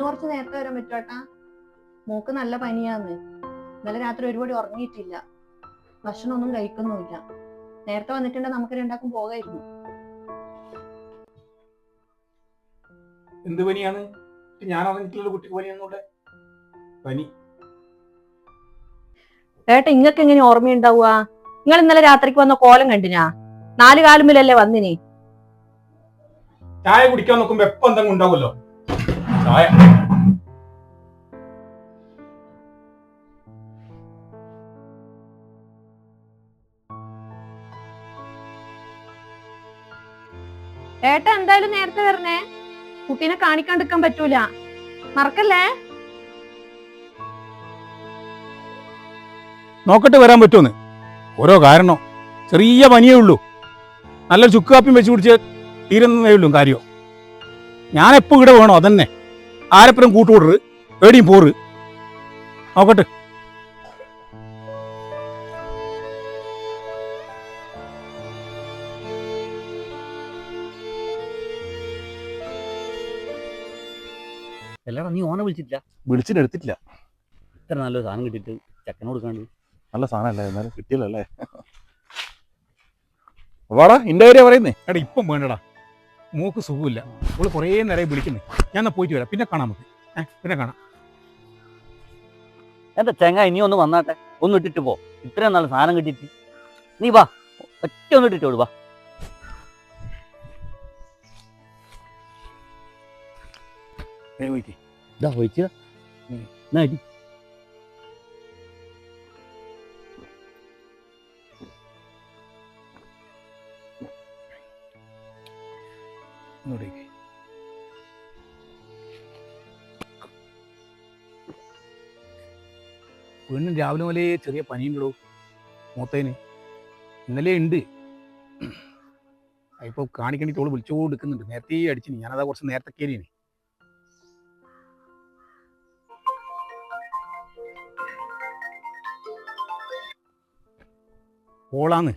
ഇന്ന് കുറച്ച് നേരത്തെ വരാൻ പറ്റുവാട്ടാ മോക്ക് നല്ല പനിയാന്ന്. ഇന്നലെ രാത്രി ഒരുപാട് ഉറങ്ങിയിട്ടില്ല. ഭക്ഷണമൊന്നും കഴിക്കുന്നുമില്ല. നേരത്തെ വന്നിട്ടുണ്ടെങ്കിൽ നമുക്ക് രണ്ടാക്കും പോകായിരുന്നു. എന്ത് പനിയാണ്? ഞാൻ കുട്ടിക്ക് പനി. ഏട്ടാ ഇങ്ങക്ക് എങ്ങനെ ഓർമ്മയുണ്ടാവുക നിങ്ങൾ ഇന്നലെ രാത്രിക്ക് വന്ന കോലം കണ്ടിനാ? നാല് കാലുമ്പിലല്ലേ വന്നിനി? ചായ കുടിക്കാൻ നോക്കുമ്പോ എപ്പം എന്തെങ്കിലും ഉണ്ടാവുമല്ലോ? ചായ ഏട്ടാ എന്തായാലും നേരത്തെ വരണേ. കുട്ടീനെ കാണിക്കാണ്ടിരിക്കാൻ പറ്റൂല. മറക്കല്ലേ? നോക്കട്ടെ വരാൻ പറ്റുമെന്ന്. ഓരോ കാരണോ. ചെറിയ പനിയേ ഉള്ളൂ. നല്ലൊരു ചുക്ക് കാപ്പിയും വെച്ച് കുടിച്ച് തീരുന്നതേ ഉള്ളൂ കാര്യം. ഞാനെപ്പോ ഇവിടെ വേണോ അതന്നെ. ആരെപ്പുറം കൂട്ടുകൂടറ് പേടിയും പോറ് നോക്കട്ടെ. എല്ലാടാ നീ ഓനെ വിളിച്ചിട്ടില്ല? വിളിച്ചിട്ട് എടുത്തിട്ടില്ല. ഇത്ര നല്ല സാധനം കിട്ടിയിട്ട് ചെക്കനോട് കൊടുക്കാണ്ട്. നല്ല സാധനമല്ലേ എന്നാലും കിട്ടിയില്ലല്ലേ? വാടാ ഇന്റെ കാര്യം പറയുന്നേ. എടാ ഇപ്പം വേണ്ടടാ. മൂക്ക് സുഖമില്ല. അവൾ കുറേ നേരം വിളിക്കുന്നേ. ഞാൻ പോയിട്ട് വരാം. പിന്നെ കാണാം നമുക്ക് ഏ, പിന്നെ കാണാം. എന്താ ചെങ്ങ ഇനി ഒന്ന് വന്നാട്ടെ. ഒന്ന് ഇട്ടിട്ട് പോ. ഇത്രയും നല്ല സാധനം കിട്ടിയിട്ട്. നീ വാ. ഒറ്റ ഒന്ന് ഇട്ടിട്ട് വാ. പോയിട്ട് ഇതാ പോയിച്ചാ എന്നാ അടി. രാവിലെ മുതലേ ചെറിയ പനിയുണ്ടോ മൂത്തേന്. ഇന്നലെ ഉണ്ട് ഇപ്പോൾ കാണിക്കണി തോൾ വിളിച്ചോ എടുക്കുന്നുണ്ട് നേരത്തെ അടിച്ചിന്. ഞാനതാ കുറച്ച് നേരത്തെ കയറിയാണ് ഓളാന്ന്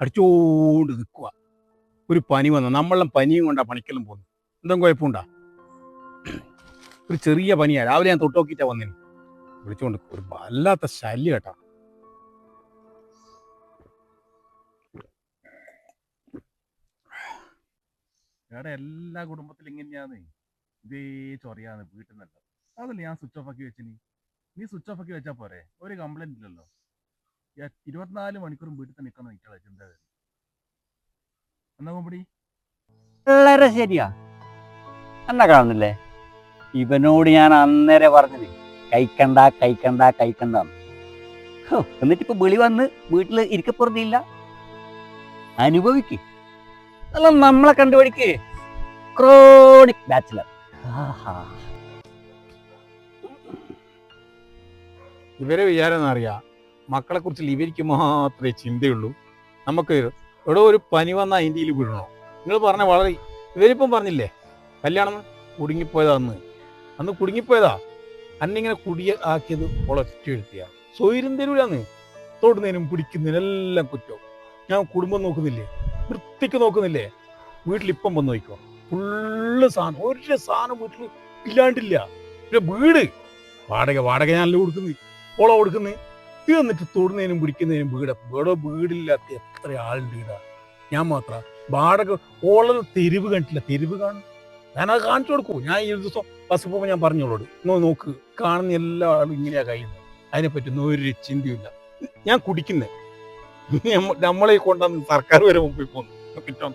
അടിച്ചോണ്ട് നിൽക്കുക ഒരു പനി വന്നു. നമ്മളെ പനിയും കൊണ്ടാ പണിക്കെല്ലാം പോകുന്നു എന്തെങ്കിലും കുഴപ്പമുണ്ടാ? ഒരു ചെറിയ പനിയാ. രാവിലെ ഞാൻ തൊട്ടോക്കിട്ടാ വന്നിന്. വിളിച്ചോണ്ട് ഒരു വല്ലാത്ത ശല്യം കേട്ടാ. വേറെ എല്ലാ കുടുംബത്തിലും ഇങ്ങനെയാന്ന്. ഇതേ ചൊറിയാന്ന് വീട്ടിൽ നിന്നല്ല. അതല്ല ഞാൻ സ്വിച്ച് ഓഫ് ആക്കി വെച്ചിനി. നീ സ്വിച്ച് ഓഫ് ആക്കി വെച്ചാ പോരെ. ഒരു കംപ്ലൈന്റ് ഇല്ലല്ലോ. യാ, ഇരുപത്തിനാല് മണിക്കൂറും വീട്ടിൽ തന്നെ നിൽക്കുന്ന നിൽക്കാതെ ചിന്ത എന്നാ കൊമ്പടി വളരെ ശരിയാ. എന്നാ കാണുന്നില്ലേ? ഇവനോട് ഞാൻ അന്നേരെ പറഞ്ഞത് കഴിക്കണ്ട കഴിക്കണ്ട കഴിക്കണ്ട എന്നിട്ട് ഇപ്പൊ വിളി വന്ന് വീട്ടിൽ ഇരിക്കപ്പുറത്തില്ല. അനുഭവിക്ക്. അല്ല നമ്മളെ കണ്ടുപിടിക്ക്. ക്രോണിക് ബാച്ചിലർ ഇവരെ വിചാരം അറിയാ മക്കളെ കുറിച്ച് ഇവർക്ക് മാത്രമേ ചിന്തയുള്ളൂ. നമുക്ക് ഇവിടെ ഒരു പനി വന്നാൽ ഇതിൽ വിടണോ നിങ്ങൾ പറഞ്ഞ വളരെ ഇവരിപ്പം പറഞ്ഞില്ലേ കല്യാണം കുടുങ്ങിപ്പോയതാ അന്ന് അന്ന് കുടുങ്ങിപ്പോയതാ? അന്നിങ്ങനെ കുടിയ ആക്കിയത് ഒളച്ചു എഴുത്തിയ സ്വൈരം തരൂലാന്ന്. തൊടുന്നതിനും പിടിക്കുന്നതിനും എല്ലാം കുറ്റം. ഞാൻ കുടുംബം നോക്കുന്നില്ലേ? വൃത്തിക്ക് നോക്കുന്നില്ലേ? വീട്ടിലിപ്പം വന്ന് നോക്കോ ഫുള്ള് സാധനം. ഒരു സാധനം വീട്ടിൽ ഇല്ലാണ്ടില്ല. പിന്നെ വീട്. വാടക വാടക ഞാനല്ലേ കൊടുക്കുന്നത് ഓള കൊടുക്കുന്നത് ഇത് എന്നിട്ട് തൊടുന്നതിനും പിടിക്കുന്നതിനും വീട്. ഇവിടെ വീടില്ലാത്ത എത്ര ആളുണ്ട് വീടാ ഞാൻ മാത്ര. വാടക ഓളത് തെരുവ് കണ്ടില്ല തെരുവ് കാണും. ഞാനത് കാണിച്ചു കൊടുക്കൂ. ഞാൻ ഈ ദിവസം ബസ് ഞാൻ പറഞ്ഞോളൂ. നോ നോക്ക് കാണുന്ന എല്ലാ ആളും ഇങ്ങനെയാ കഴിയുന്നത്. അതിനെപ്പറ്റി ഒന്നും ഒരു ചിന്തയില്ല ഞാൻ കുടിക്കുന്നേ. നമ്മളെ കൊണ്ടുവന്ന് സർക്കാർ വരെ മുമ്പിൽ പോന്നു. കിട്ടാൻ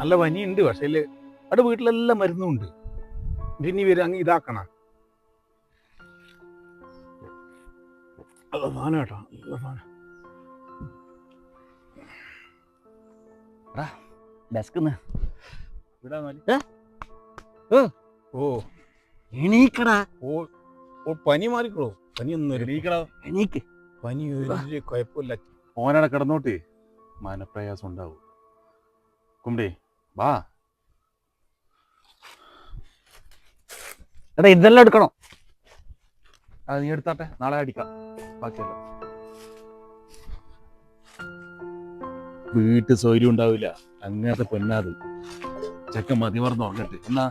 നല്ല പനിയുണ്ട് പക്ഷേ അവിടെ വീട്ടിലെല്ലാം മരുന്നുണ്ട്. ഇനി ഇവർ അങ്ങ് ഇതാക്കണ. സാധനം കേട്ടോ സാധനം ഡെസ്കിന്ന്? ഓ. എണീക്കടാ. ഓ ഓ പനി മാറിക്കോളൂ പനിയൊന്നും ഒരു എണീക്കടാ. എണീക്ക്. പനി ഒരു കുഴപ്പമില്ല. ഓനടെ കിടന്നോട്ട്. മനപ്രയാസം ഉണ്ടാവും. കുമ്പടി വാ. എടാ ഇതെല്ലാം എടുക്കണോ? അത് നീ എടുത്താട്ടെ. നാളെ അടിക്കാം. ബാക്കിയല്ല. വീട്ടിൽ സൗകര്യം ഉണ്ടാവില്ല. അങ്ങനത്തെ പൊന്നാത് ചെക്കൻ മതി മറന്ന് ഉറങ്ങട്ടെ. എന്നാ?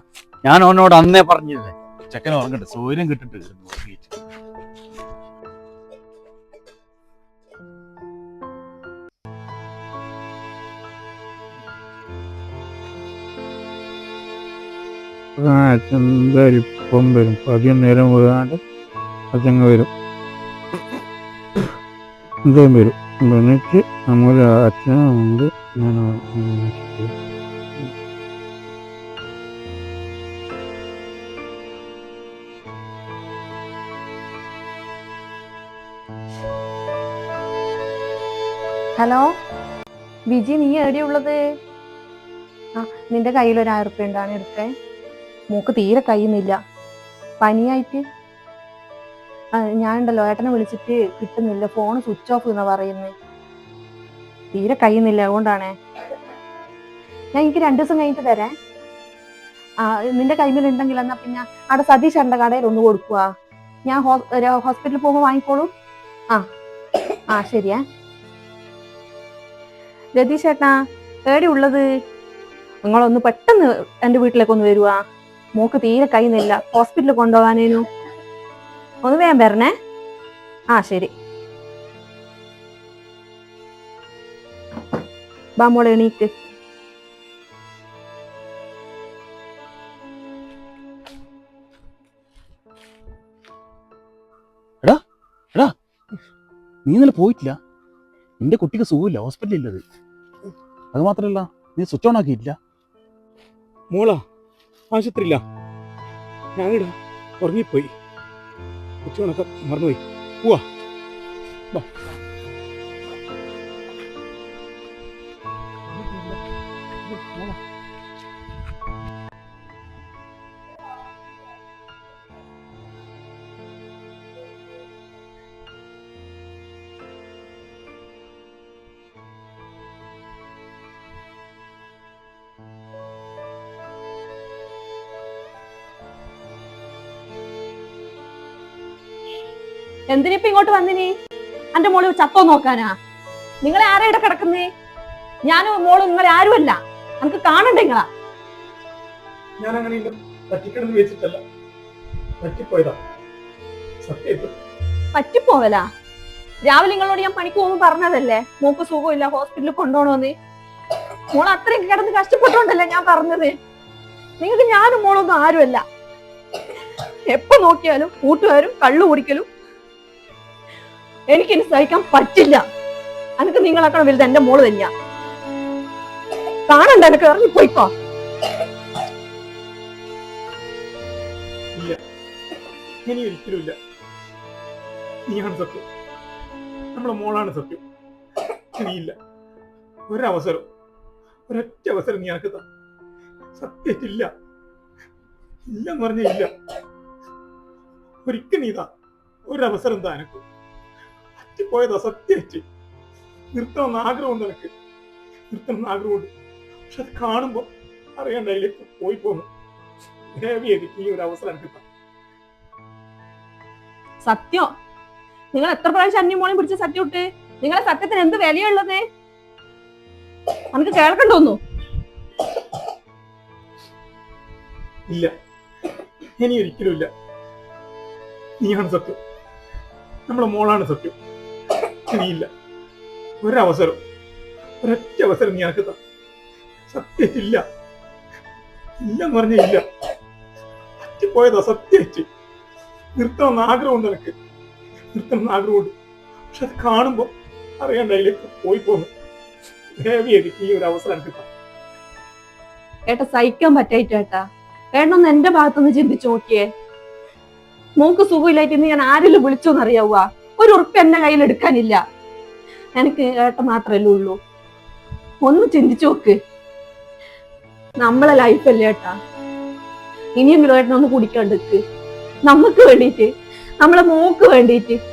ഞാൻ അവനോട് അന്നേ പറഞ്ഞില്ലേ? ചെക്കൻ ഉറങ്ങട്ടെ. സൗകര്യം കിട്ടിട്ട് എന്തായാലും ഇപ്പം വരും. പതിയൊന്നേരം നേരം വീഴാണ്ട് അതങ്ങ് വരും. എന്തായാലും വരും. എന്നിട്ട് നമ്മുടെ അച്ഛനുണ്ട് ഞാൻ ഹലോ? വിജി നീ എവിടെയുള്ളത് ആ നിന്റെ കയ്യിൽ ഒരു ആയിരം ഉണ്ടാണ് എടുക്കേ മൂക്ക് തീരെ കഴിയുന്നില്ല പനിയായിട്ട്? ഉണ്ടല്ലോ ഏട്ടനെ വിളിച്ചിട്ട് കിട്ടുന്നില്ല ഫോൺ സ്വിച്ച് ഓഫ് എന്നാ പറയുന്നത് തീരെ കഴിയുന്നില്ല അതുകൊണ്ടാണേ. ഞാൻ എനിക്ക് രണ്ടു ദിവസം കഴിഞ്ഞിട്ട് തരാം. ആ നിന്റെ കൈമിൽ ഉണ്ടെങ്കിൽ എന്നാ പിന്നെ അവിടെ സതീഷ് എന്റെ കടയിൽ ഒന്ന് കൊടുക്കുക ഞാൻ ഹോസ്പിറ്റലിൽ പോകുമ്പോൾ വാങ്ങിക്കോളൂ. ആ ആ ശരിയാ. രതീഷ് ചേട്ടാ എവിടെ ഉള്ളത്? നിങ്ങളൊന്ന് പെട്ടെന്ന് എന്റെ വീട്ടിലേക്ക് ഒന്ന് വരുവാ. മോക്ക് തീരെ കഴിയുന്നില്ല. ഹോസ്പിറ്റലിൽ കൊണ്ടുപോകാനേനു. ഒന്ന് വേഗം വരണേ. ആ ശരി. ബാ മോളെ എണീക്ക്. നീ ഇന്നലെ പോയിട്ടില്ല? നിന്റെ കുട്ടിക്ക് സുഖമില്ല ഹോസ്പിറ്റലിൽ ഇല്ലത്. അത് മാത്രല്ല നീ സ്വിച്ച് ഓൺ ആക്കിയിട്ടില്ല? മോളാ ആശുപത്രിയില്ല ഞാനിടാ ഉറങ്ങിപ്പോയി. ഉച്ചവണക്കം മറന്നുപോയി. പോവാ എന്തിനിപ്പ ഇങ്ങോട്ട് വന്നിനി? എന്റെ മോൾ ചത്തോ നോക്കാനാ? നിങ്ങളെ ആരാ ഇവിടെ കിടക്കുന്നേ? ഞാനും മോളും നിങ്ങളെ ആരുമല്ല. നമുക്ക് കാണണ്ടേ നിങ്ങളാ? ഞാൻ അങ്ങനെ വെച്ചിട്ടല്ല. പറ്റിപ്പോയതാ. പറ്റിപ്പോവലാ? രാവിലെ നിങ്ങളോട് ഞാൻ പണിക്ക് പോകുമ്പോൾ പറഞ്ഞതല്ലേ? മോക്ക് സുഖമില്ല ഹോസ്പിറ്റലിൽ കൊണ്ടുപോകണമെന്ന് മോൾ അത്രയും കിടന്ന് കഷ്ടപ്പെട്ടോണ്ടല്ലേ ഞാൻ പറഞ്ഞത്. നിങ്ങൾക്ക് ഞാനും മോളൊന്നും ആരുമല്ല. എപ്പോ നോക്കിയാലും കൂട്ടുകാരും കള്ളു കുടിക്കലും എനിക്കിനി സഹിക്കാൻ പറ്റില്ല. എനിക്ക് നിങ്ങളെക്കാളും വലുത് എന്റെ മോൾ തന്നെയാ. കാണണ്ട എനിക്ക് ഇറങ്ങിപ്പോയിക്കോ ഇനി ഒരിക്കലുമില്ല നീയാണ് സത്യം. നമ്മളെ മോളാണ് സത്യം. ഇനിയില്ല. ഒരവസരം ഒരൊറ്റ അവസരം നീ എനിക്ക് സത്യത്തില്ല. ഇല്ലെന്ന് പറഞ്ഞ ഇല്ല. ഒരിക്കൽ നീതാ ഒരവസരം താ എനക്ക് പറ്റിപ്പോയതാ സത്യമായിട്ട് നിർത്തണമെന്ന് ആഗ്രഹമുണ്ട് നൃത്തം നിർത്തണമെന്ന് ആഗ്രഹമുണ്ട്. പക്ഷെ അത് കാണുമ്പോ അറിയണ്ട അതിലേക്ക് പോയി ദേവിയെ ഈ ഒരു അവസരം കിട്ടാം സത്യം? നിങ്ങൾ എത്ര പ്രാവശ്യം അന്യ മോളെ പിടിച്ച സത്യം ഇട്ട്? നിങ്ങളെ സത്യത്തിന് എന്ത് വിലയുള്ളത്? നമുക്ക് കേൾക്കണ്ടോന്നു ഇല്ല. ഇനി ഒരിക്കലും ഇല്ല. നീയാണ് സത്യം. നമ്മളെ മോളാണ് സത്യം. ഇനിയില്ല ഒരവസരം ഒരൊറ്റ അവസരം നീ എനിക്ക് സത്യത്തില്ല. ഇല്ലെന്ന് പറഞ്ഞ ഇല്ല പറ്റിപ്പോയതാ സത്യമായിട്ട്. നിർത്തണമെന്ന് ആഗ്രഹമുണ്ട് എനിക്ക് നിർത്തണമെന്ന് ആഗ്രഹമുണ്ട്. പക്ഷെ അത് കാണുമ്പോ അറിയണ്ട അതിലേക്ക് പോയി പോന്നു. ദേവി എനിക്ക് ഈ ഒരു അവസരം എനിക്ക് ഏട്ടാ സഹിക്കാൻ പറ്റായിട്ട് ഏട്ടാ? ഏട്ടനൊന്ന് എന്റെ ഭാഗത്തുനിന്ന് ചിന്തിച്ചു നോക്കിയേ. മോക്ക് സുഖമില്ലായിട്ട് ഇന്ന് ഞാൻ ആരെങ്കിലും വിളിച്ചോന്നറിയാവുക ഒരു ഉറുപ്പ് എന്റെ കയ്യിൽ എടുക്കാനില്ല. എനിക്ക് ഏട്ട മാത്രല്ലേ ഉള്ളൂ. ഒന്ന് ചിന്തിച്ചു നോക്ക്. നമ്മളെ ലൈഫല്ലേ ഏട്ടാ? ഇനിയെങ്കിലും ഏട്ടനൊന്ന് കുടിക്കാണ്ടിക്ക് നമുക്ക് വേണ്ടിയിട്ട് നമ്മളെ മോക്ക് വേണ്ടിയിട്ട്